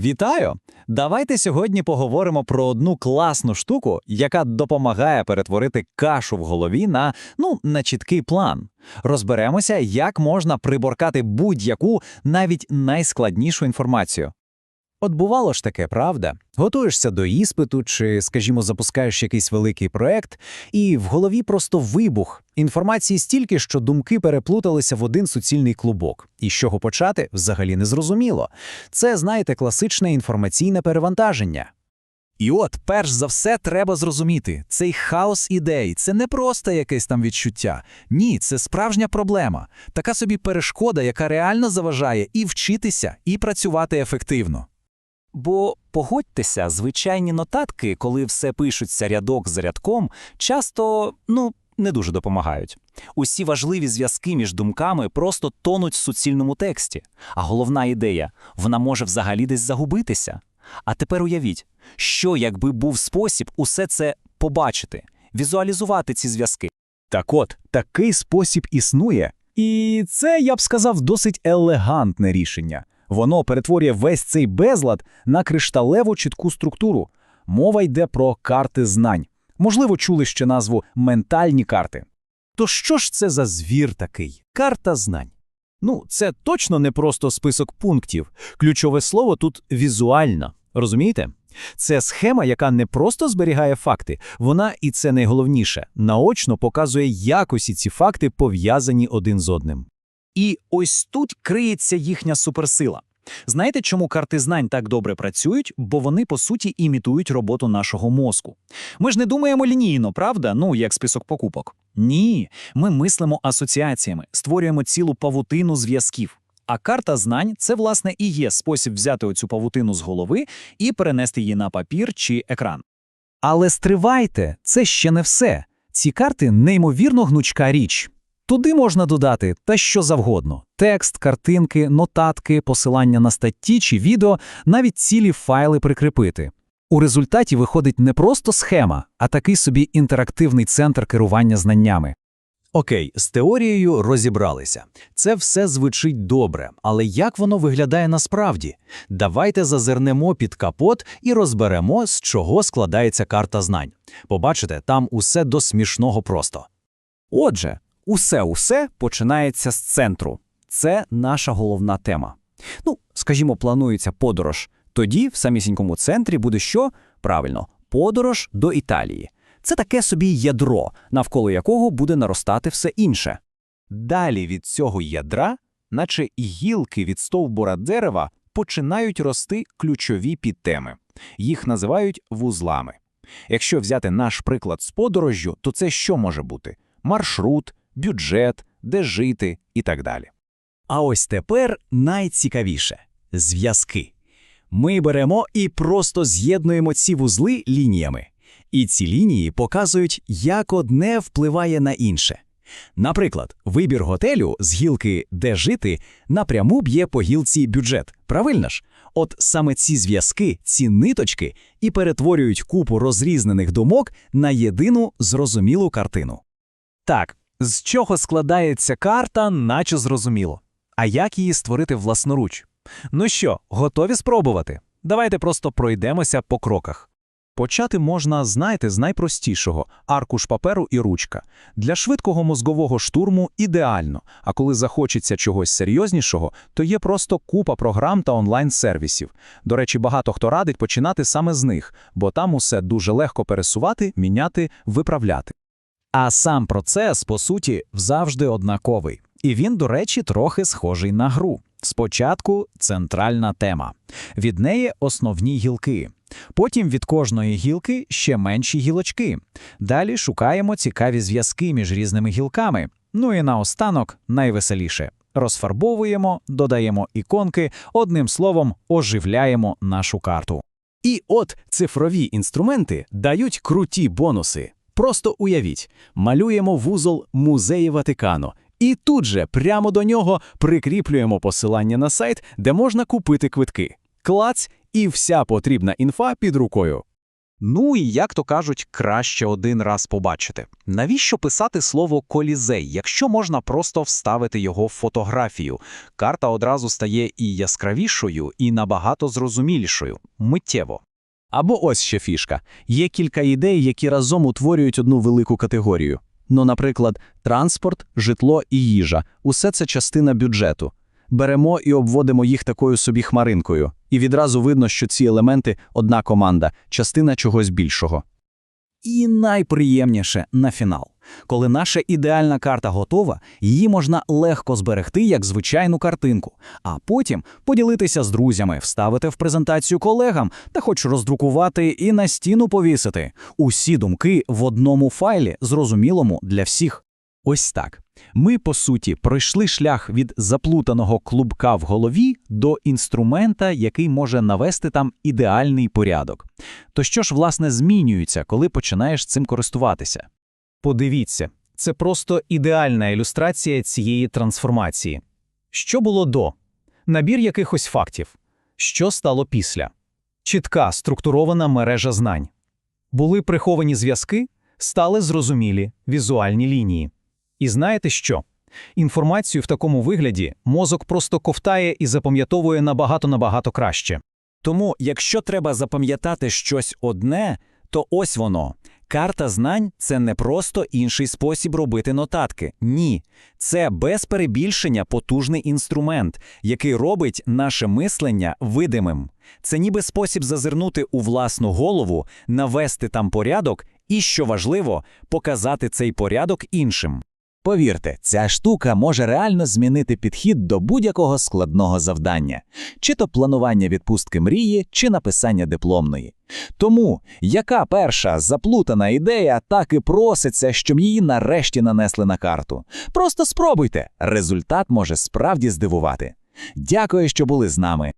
Вітаю! Давайте сьогодні поговоримо про одну класну штуку, яка допомагає перетворити кашу в голові на, ну, на чіткий план. Розберемося, як можна приборкати будь-яку, навіть найскладнішу інформацію. От бувало ж таке, правда? Готуєшся до іспиту чи, скажімо, запускаєш якийсь великий проект, і в голові просто вибух. Інформації стільки, що думки переплуталися в один суцільний клубок. І з чого почати, взагалі не зрозуміло. Це, знаєте, класичне інформаційне перевантаження. І от, перш за все, треба зрозуміти, цей хаос ідей це не просто якесь там відчуття. Ні, це справжня проблема. Така собі перешкода, яка реально заважає і вчитися, і працювати ефективно. Бо погодьтеся, звичайні нотатки, коли все пишуться рядок за рядком, часто ну не дуже допомагають. Усі важливі зв'язки між думками просто тонуть в суцільному тексті. А головна ідея вона може взагалі десь загубитися. А тепер уявіть, що якби був спосіб усе це побачити, візуалізувати ці зв'язки. Так от, такий спосіб існує. І це, я б сказав, досить елегантне рішення. Воно перетворює весь цей безлад на кришталево чітку структуру. Мова йде про карти знань. Можливо, чули ще назву ментальні карти. То що ж це за звір такий? Карта знань. Ну, це точно не просто список пунктів. Ключове слово тут візуальна. Розумієте? Це схема, яка не просто зберігає факти, вона, і це найголовніше, наочно показує, як усі ці факти пов'язані один з одним. І ось тут криється їхня суперсила. Знаєте, чому карти знань так добре працюють? Бо вони, по суті, імітують роботу нашого мозку. Ми ж не думаємо лінійно, правда? Ну, як список покупок. Ні, ми мислимо асоціаціями, створюємо цілу павутину зв'язків. А карта знань це, власне, і є спосіб взяти оцю павутину з голови і перенести її на папір чи екран. Але стривайте, це ще не все. Ці карти неймовірно гнучка річ. Туди можна додати та що завгодно: текст, картинки, нотатки, посилання на статті чи відео, навіть цілі файли прикріпити. У результаті виходить не просто схема, а такий собі інтерактивний центр керування знаннями. Окей, з теорією розібралися. Це все звучить добре, але як воно виглядає насправді? Давайте зазирнемо під капот і розберемо, з чого складається карта знань. Побачите, там усе до смішного просто. Отже, усе-усе починається з центру. Це наша головна тема. Ну, скажімо, планується подорож. Тоді в самісінькому центрі буде що? Правильно, подорож до Італії. Це таке собі ядро, навколо якого буде наростати все інше. Далі від цього ядра, наче гілки від стовбура дерева, починають рости ключові підтеми. Їх називають вузлами. Якщо взяти наш приклад з подорожжю, то це що може бути? Маршрут, бюджет, де жити і так далі. А ось тепер найцікавіше зв'язки. Ми беремо і просто з'єднуємо ці вузли лініями. І ці лінії показують, як одне впливає на інше. Наприклад, вибір готелю з гілки де жити напряму б'є по гілці бюджет. Правильно ж? От саме ці зв'язки, ці ниточки і перетворюють купу розрізнених думок на єдину зрозумілу картину. Так, з чого складається карта, наче зрозуміло. А як її створити власноруч? Ну що, готові спробувати? Давайте просто пройдемося по кроках. Почати можна, знаєте, з найпростішого аркуш паперу і ручка. Для швидкого мозгового штурму ідеально. А коли захочеться чогось серйознішого, то є просто купа програм та онлайн-сервісів. До речі, багато хто радить починати саме з них, бо там усе дуже легко пересувати, міняти, виправляти. А сам процес, по суті, завжди однаковий. І він, до речі, трохи схожий на гру. Спочатку центральна тема. Від неї основні гілки. Потім від кожної гілки ще менші гілочки. Далі шукаємо цікаві зв'язки між різними гілками. Ну і наостанок найвеселіше. Розфарбовуємо, додаємо іконки, одним словом, оживляємо нашу карту. І от цифрові інструменти дають круті бонуси. Просто уявіть, малюємо вузол музеї Ватикану. І тут же прямо до нього прикріплюємо посилання на сайт, де можна купити квитки. Клац і вся потрібна інфа під рукою. Ну і, як то кажуть, краще один раз побачити. Навіщо писати слово «колізей», якщо можна просто вставити його в фотографію? Карта одразу стає і яскравішою, і набагато зрозумілішою. Миттєво. Або ось ще фішка. Є кілька ідей, які разом утворюють одну велику категорію. Ну, наприклад, транспорт, житло і їжа – усе це частина бюджету. Беремо і обводимо їх такою собі хмаринкою, і відразу видно, що ці елементи – одна команда, частина чогось більшого. І найприємніше на фінал. Коли наша ідеальна карта готова, її можна легко зберегти як звичайну картинку, а потім поділитися з друзями, вставити в презентацію колегам та хоч роздрукувати і на стіну повісити. Усі думки в одному файлі, зрозумілому для всіх. Ось так. Ми, по суті, пройшли шлях від заплутаного клубка в голові до інструмента, який може навести там ідеальний порядок. То що ж, власне, змінюється, коли починаєш цим користуватися? Подивіться, це просто ідеальна ілюстрація цієї трансформації. Що було до? Набір якихось фактів. Що стало після? Чітка структурована мережа знань. Були приховані зв'язки, стали зрозумілі візуальні лінії. І знаєте що? Інформацію в такому вигляді мозок просто ковтає і запам'ятовує набагато-набагато краще. Тому, якщо треба запам'ятати щось одне, то ось воно. Карта знань це не просто інший спосіб робити нотатки. Ні, це без перебільшення потужний інструмент, який робить наше мислення видимим. Це ніби спосіб зазирнути у власну голову, навести там порядок і, що важливо, показати цей порядок іншим. Повірте, ця штука може реально змінити підхід до будь-якого складного завдання, чи то планування відпустки мрії, чи написання дипломної. Тому, яка перша заплутана ідея так і проситься, щоб її нарешті нанесли на карту. Просто спробуйте, результат може справді здивувати. Дякую, що були з нами.